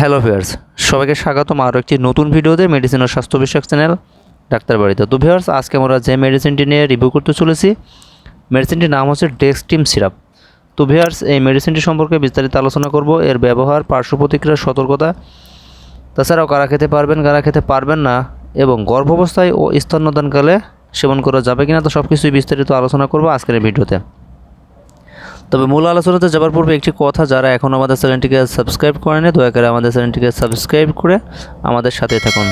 Hello viewers, সবাইকে স্বাগতম আরও একটি নতুন ভিডিওতে মেডিসিন ও স্বাস্থ্য বিষয়ক চ্যানেল ডাক্তার বাড়িতে। তো ভিউয়ার্স, আজকে আমরা যে মেডিসিনটি নিয়ে রিভিউ করতে চলেছি মেডিসিনটির নাম হচ্ছে ডেক্সটিম সিরাপ তো ভিউয়ার্স, এই মেডিসিনটি সম্পর্কে বিস্তারিত আলোচনা করব, এর ব্যবহার, পার্শ্ব প্রতিক্রিয়ার সতর্কতা, তাছাড়াও কারা খেতে পারবেন, কারা খেতে পারবেন না, এবং গর্ভাবস্থায় ও স্তন্যদানকালে সেবন করা যাবে কিনা, তো সব কিছুই বিস্তারিত আলোচনা করব আজকের ভিডিওতে। তবে মূল আলোচনাতে যাবার পূর্বে একটি কথা, যারা এখন আমাদের চ্যানেলটিকে সাবস্ক্রাইব করেনি, দয়া করে আমাদের চ্যানেলটিকে সাবস্ক্রাইব করে আমাদের সাথে থাকুন।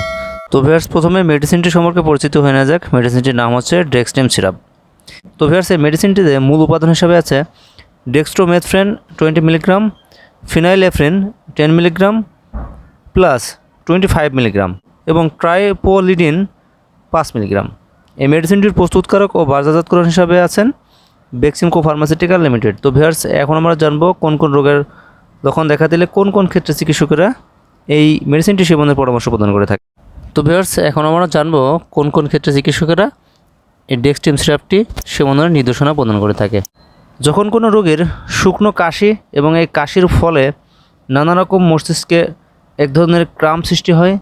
তো ভিয়ার্স প্রথমে মেডিসিনটি সম্পর্কে পরিচিত হয়ে না যাক। মেডিসিনটির নাম হচ্ছে ডেক্সটেম সিরাপ। তো ভিয়ার্স এই মেডিসিনটিতে মূল উপাদান হিসাবে আছে dextromethorphan twenty milligram phenylephrine ten milligram, plus twenty five milligram এবং ট্রাইপোলিডিন পাঁচ মিলিগ্রাম। এই মেডিসিনটির প্রস্তুতকারক ও বাজারজাতকরণ হিসাবে আছেন বেক্সিমকো ফার্মাসিউটিক্যাল লিমিটেড তো ভিয়ার্স এখন আমরা জানব কোন কোন রোগের লক্ষণ দেখা দিলে কোন কোন ক্ষেত্রে চিকিৎসকেরা এই মেডিসিনটি সেবনের পরামর্শ প্রদান করে থাকে। তো ভিয়ার্স এখন আমরা জানব কোন কোন ক্ষেত্রে চিকিৎসকেরা এই ডেক্সটিম সিরাপটি সেবনের নির্দেশনা প্রদান করে থাকে। যখন কোনো রোগীর শুকনো কাশি এবং এই কাশির ফলে নানা রকম মস্তিষ্কে এক ধরনের ক্রাম সৃষ্টি হয়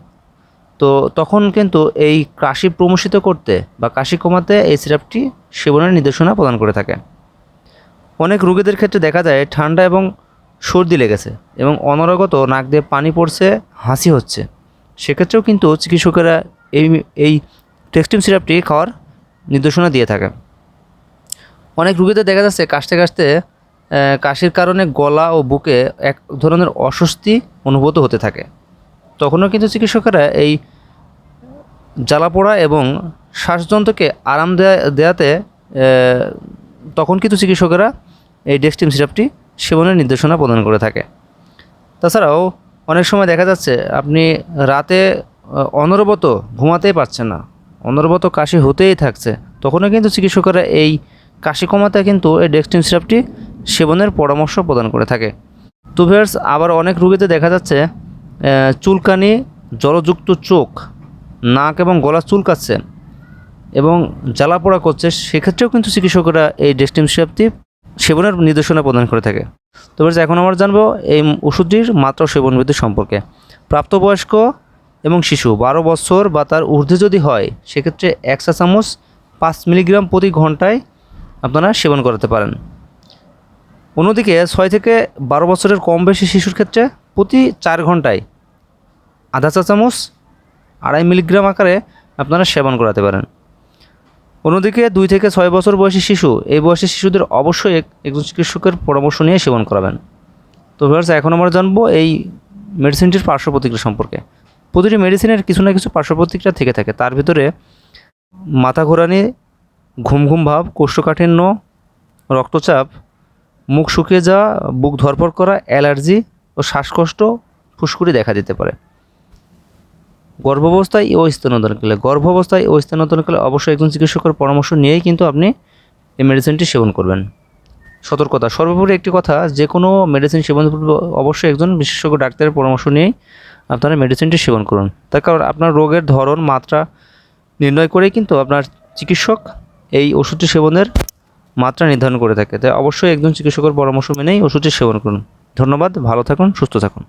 তো তখন কিন্তু এই কাশি প্রমোষিত করতে বা কাশি কমাতে এই সিরাপটি সেবনের নির্দেশনা প্রদান করে থাকে। অনেক রোগীদের ক্ষেত্রে দেখা যায় ঠান্ডা এবং সর্দি লেগেছে এবং অনরাগত নাক দিয়ে পানি পড়ছে, হাসি হচ্ছে। সেক্ষেত্রেও কিন্তু চিকিৎসকেরা এই এই টেক্সটিম সিরাপটি খাওয়ার নির্দেশনা দিয়ে থাকে অনেক রুগীদের দেখা যাচ্ছে কাশতে কাশতে কাশির কারণে গলা ও বুকে এক ধরনের অস্বস্তি অনুভূত হতে থাকে। তখনও কিন্তু চিকিৎসকেরা এই জ্বালা পোড়া এবং শ্বাসযন্ত্রকে আরাম দেয়া দেওয়াতে আহ, তখন কিন্তু চিকিৎসকেরা এই ডেক্সটিম সিরাপটি সেবনের নির্দেশনা প্রদান করে থাকে। তাছাড়াও অনেক সময় দেখা যাচ্ছে আপনি রাতে অনবরত ঘুমাতেই পারছেন না অনবরত কাশি হতেই থাকছে তখনও কিন্তু চিকিৎসকেরা এই কাশি কমাতে কিন্তু এই ডেক্সটিম সিরাপটি সেবনের পরামর্শ প্রদান করে থাকে। তো ভিউয়ার্স আবার অনেক রুগীতে দেখা যাচ্ছে চুলকানি, জলযুক্ত চোখ, নাক এবং গলা চুলকাচ্ছে এবং জ্বালা পোড়া করছে, সেক্ষেত্রেও কিন্তু চিকিৎসকেরা এই ডেস্টিম সেবনের নির্দেশনা প্রদান করে থাকে। তবে এখন আমরা জানব এই ওষুধটির মাত্রা ও সেবনবিধি সম্পর্কে। প্রাপ্তবয়স্ক এবং শিশু, বারো বছর বা তার ঊর্ধ্বে যদি হয়, সেক্ষেত্রে এক চা চামচ পাঁচ মিলিগ্রাম প্রতি ঘন্টায় আপনারা সেবন করাতে পারেন। অন্যদিকে ছয় থেকে বারো বছরের কম বেশি শিশুর ক্ষেত্রে প্রতি চার ঘন্টায় আধা চা চামচ, আড়াই মিলিগ্রাম আকারে আপনারা সেবন করাতে পারেন। অন্যদিকে দুই থেকে ছয় বছর বয়সী শিশু, এই বয়সী শিশুদের অবশ্যই এক- একজন চিকিৎসকের পরামর্শ নিয়ে সেবন করাবেন। তো ভিউয়ার্স এখন আমরা জানব এই মেডিসিনটির পার্শ্ব প্রতিক্রিয়া সম্পর্কে। প্রতিটি মেডিসিনের কিছু না কিছু পার্শ্ব প্রতিক্রিয়া থেকে থাকে। তার ভিতরে মাথা ঘোরানি, ঘুম ঘুম ভাব, কোষ্ঠকাঠিন্য, রক্তচাপ মুখ শুকিয়ে যাওয়া, বুক ধরপড় করা, অ্যালার্জি ও শ্বাসকষ্ট ফুসকুড়ি দেখা দিতে পারে। গর্ভাবস্থায় ও স্তনদানকালে, গর্ভাবস্থায় ও স্তনদানকালে অবশ্যই একজন চিকিৎসকের পরামর্শ নিয়েই কিন্তু আপনি এই মেডিসিনটি সেবন করবেন। সতর্কতা, সর্বোপরি একটি কথা, যে কোনো মেডিসিন সেবন অবশ্যই একজন বিশেষজ্ঞ ডাক্তারের পরামর্শ নিয়েই আপনারা মেডিসিনটি সেবন করুন। তার কারণ আপনার রোগের ধরন, মাত্রা নির্ণয় করেই কিন্তু আপনার চিকিৎসক এই ওষুধটি সেবনের মাত্রা নির্ধারণ করে থাকে। তাই অবশ্যই একজন চিকিৎসকের পরামর্শ মেনেই ওষুধটি সেবন করুন। ধন্যবাদ, ভালো থাকুন, সুস্থ থাকুন।